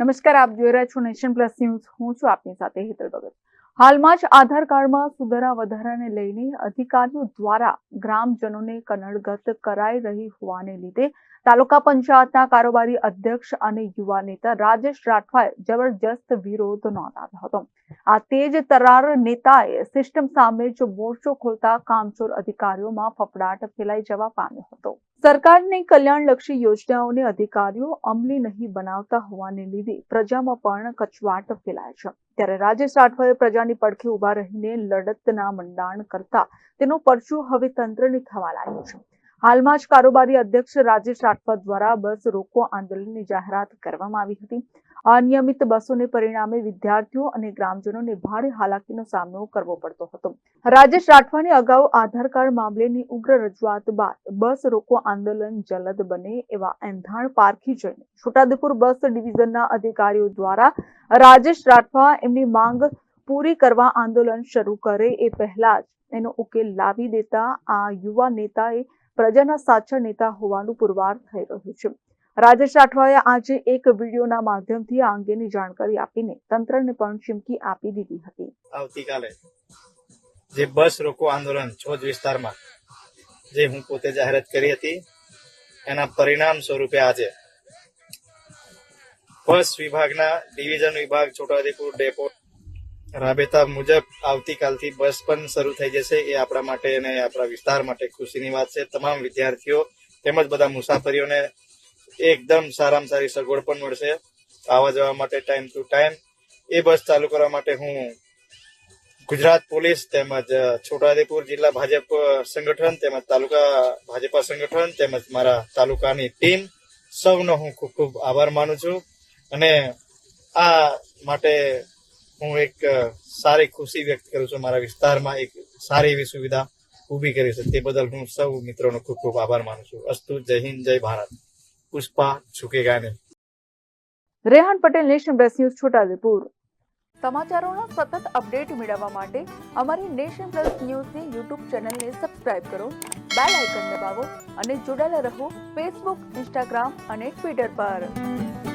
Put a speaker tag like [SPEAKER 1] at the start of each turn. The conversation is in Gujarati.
[SPEAKER 1] નમસ્કાર, આપ જોઈ રહ્યા છો નેશન પ્લસ ન્યૂઝ. હું છું આપની સાથે હેતલ ભગત. હાલમાં જ આધાર કાર્ડમાં સુધારા વધારાને લઈને અધિકારીઓ દ્વારા ગ્રામજનોને કનડગત કરાઈ રહી હોવાને લીધે તાલુકા પંચાયતના કારોબારી અધ્યક્ષ અને યુવા નેતા રાજેશ રાઠવાએ જબરજસ્ત વિરોધ નોંધાવ્યો હતો. આ તેજ તરાર નેતાએ સિસ્ટમ સામે જ મોરચો ખોલતા કામચોર અધિકારીઓમાં ફફડાટ ફેલાઈ જવા પામ્યો હતો. સરકારની કલ્યાણલક્ષી યોજનાઓને અધિકારીઓ અમલી નહીં બનાવતા હોવાને લીધે પ્રજામાં પણ કચવાટ ફેલાય છે. ત્યારે રાજેશ રાઠવાએ પ્રજાની પડખે ઊભા રહીને લડતના મંડાણ કરતા તેનો પરચો હવે તંત્રને થવા લાગ્યો છે. હાલમાં જ કારોબારી અધ્યક્ષ રાજેશ રાઠવા દ્વારા બસ રોકો આંદોલનની જાહેરાત કરવામાં આવી હતી. અનિયમિત બસોને પરિણામે વિદ્યાર્થીઓ અને ગ્રામજનોને ભારે હાલાકીનો સામનો કરવો પડતો હતો. રાજેશ રાઠવાની અગાઉ આધાર કાર્ડ મામલેની ઉગ્ર રજૂઆત બાદ બસ રોકો આંદોલન જલદ બને એવા એંધાણ પારખી જઈને છોટાઉદેપુર બસ ડિવિઝનના અધિકારીઓ દ્વારા રાજેશ રાઠવા એમની માંગ પૂરી કરવા આંદોલન શરૂ કરે એ પહેલા જ એનો ઉકેલ લાવી દેતા આ યુવા નેતાએ પ્રજાના સાચા નેતા હોવાનું પુરવાર થઈ રહ્યું છે. રાજેશ રાઠવાએ આજે એક વિડીયોના માધ્યમથી આ અંગેની જાણકારી આપીને તંત્રને પણ ચીમકી આપી દીધી હતી.
[SPEAKER 2] આવતીકાલે જે બસ રોકો આંદોલન છોજ વિસ્તારમાં જે હું પોતે જાહેરાત કરી હતી, એના પરિણામ સ્વરૂપે આજે બસ વિભાગના ડિવિઝન વિભાગ, છોટાઉદેપુર ડેપો રાબેતા મુજબ આવતીકાલથી બસ પણ શરૂ થઈ જશે. એ આપણા માટે અને આપણા વિસ્તાર માટે ખુશીની વાત છે. તમામ વિદ્યાર્થીઓ તેમજ બધા મુસાફરીઓને એકદમ સારામાં સારી સગવડ પણ મળશે. આવવા જવા માટે ટાઈમ ટુ ટાઈમ એ બસ ચાલુ કરવા માટે હું ગુજરાત પોલીસ તેમજ છોટાઉદેપુર જિલ્લા ભાજપ સંગઠન તેમજ તાલુકા ભાજપા સંગઠન તેમજ મારા તાલુકાની ટીમ સૌનો હું ખૂબ ખૂબ આભાર માનું છું. અને આ માટે હું એક સારી ખુશી વ્યક્ત કરું છું મારા વિસ્તારમાં, એક સારી એવી સુવિધા ઊભી કરી છે. તે બદલ હું સૌ મિત્રોનો ખૂબ ખૂબ આભાર માનું છું. અસ્તુ, જય હિન્દ, જય Bharat. Pushpa ઝુકેગા
[SPEAKER 1] Rehan Patel, nation press news Chhotaudepur સમાચારોના સતત અપડેટ મેળવવા માટે અમારી નેશન પ્લસ ન્યૂઝની યુટ્યુબ ચેનલને સબસ્ક્રાઇબ કરો, બેલ આઇકન દબાવો અને જોડાયેલા રહો ફેસબુક, ઇન્સ્ટાગ્રામ અને ટ્વિટર પર.